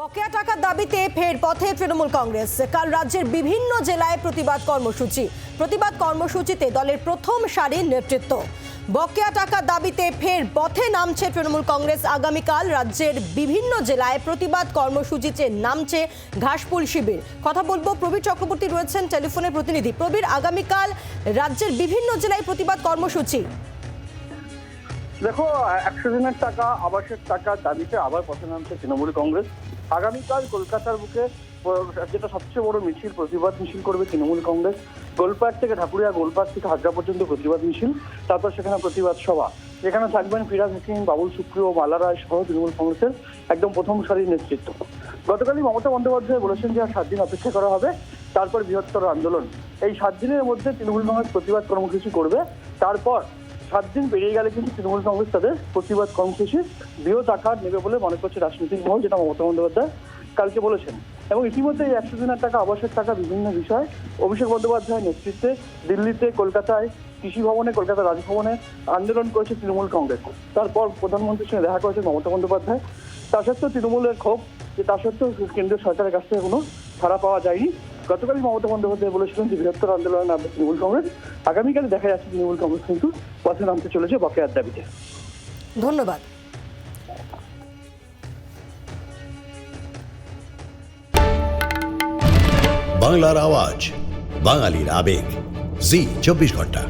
বকেয়া টাকার দাবিতে ফের পথে তৃণমূল কংগ্রেস। কাল রাজ্যের বিভিন্ন জেলায় প্রতিবাদ কর্মসূচি। প্রতিবাদ কর্মসূচিতে দলের প্রথম সারির নেতৃত্ব। বকেয়া টাকার দাবিতে ফের পথে নামছে তৃণমূল কংগ্রেস। আগামীকাল রাজ্যের বিভিন্ন জেলায় প্রতিবাদ কর্মসূচিতে নামছে ঘাসফুল শিবির। কথা বলব, প্রবীর চক্রবর্তী রয়েছেন টেলিফোনের প্রতিনিধি। প্রবীর, আগামীকাল রাজ্যের বিভিন্ন জেলায় প্রতিবাদ কর্মসূচি। দেখো, একশো দিনের টাকা, আবাসের টাকা দাবিতে আবার পথে নামছে তৃণমূল কংগ্রেস। আগামীকাল কলকাতার বুকে যেটা সবচেয়ে বড় মিছিল, প্রতিবাদ মিছিল করবে তৃণমূল কংগ্রেস। গোলপার্ক থেকে ঢাকুরিয়া গোলপার্ক থেকে হাজরা পর্যন্ত প্রতিবাদ মিছিল, তারপর সেখানে প্রতিবাদ সভা। যেখানে থাকবেন ফিরাজ হাকিম, বাবুল সুপ্রিয়, মালা রায় সহ তৃণমূল কংগ্রেসের একদম প্রথম সারির নেতৃত্ব। গতকালই মমতা বন্দ্যোপাধ্যায় বলেছেন যে আর সাত দিন অপেক্ষা করা হবে, তারপর বৃহত্তর আন্দোলন। এই সাত দিনের মধ্যে তৃণমূল কংগ্রেস প্রতিবাদ কর্মসূচি করবে, তারপর সাত দিন পেরিয়ে গেলে কিন্তু তৃণমূল কংগ্রেস তাদের প্রতিবাদ কর্মসূচি বৃহৎ আকার নেবে বলে মনে করছে রাজনৈতিক মহল, যেটা মমতা বন্দ্যোপাধ্যায় কালকে বলেছেন। এবং ইতিমধ্যে এই একশো দিনের টাকা, আবাসের টাকা, বিভিন্ন বিষয় অভিষেক বন্দ্যোপাধ্যায়ের নেতৃত্বে দিল্লিতে, কলকাতায়, কৃষি ভবনে কলকাতা রাজভবনে আন্দোলন করেছে তৃণমূল কংগ্রেস। তারপর প্রধানমন্ত্রীর সঙ্গে দেখা করেছে মমতা বন্দ্যোপাধ্যায়। তা সত্ত্বেও তৃণমূলের ক্ষোভ, যে তা সত্ত্বেও কেন্দ্রীয় সরকারের কাছ থেকে কোনো ছাড়া পাওয়া যায়নি। গতকালই মমতা বন্দ্যোপাধ্যায় বলেছিলেন যে বৃহত্তর আন্দোলনে নামবে তৃণমূল কংগ্রেস। আগামীকালে দেখা যাচ্ছে তৃণমূল কংগ্রেস কিন্তু পথে নামতে চলেছে বকেয়ার দাবিতে। ধন্যবাদ। বাংলার আওয়াজ বাঙালির আবেগ। জি চব্বিশ ঘণ্টা।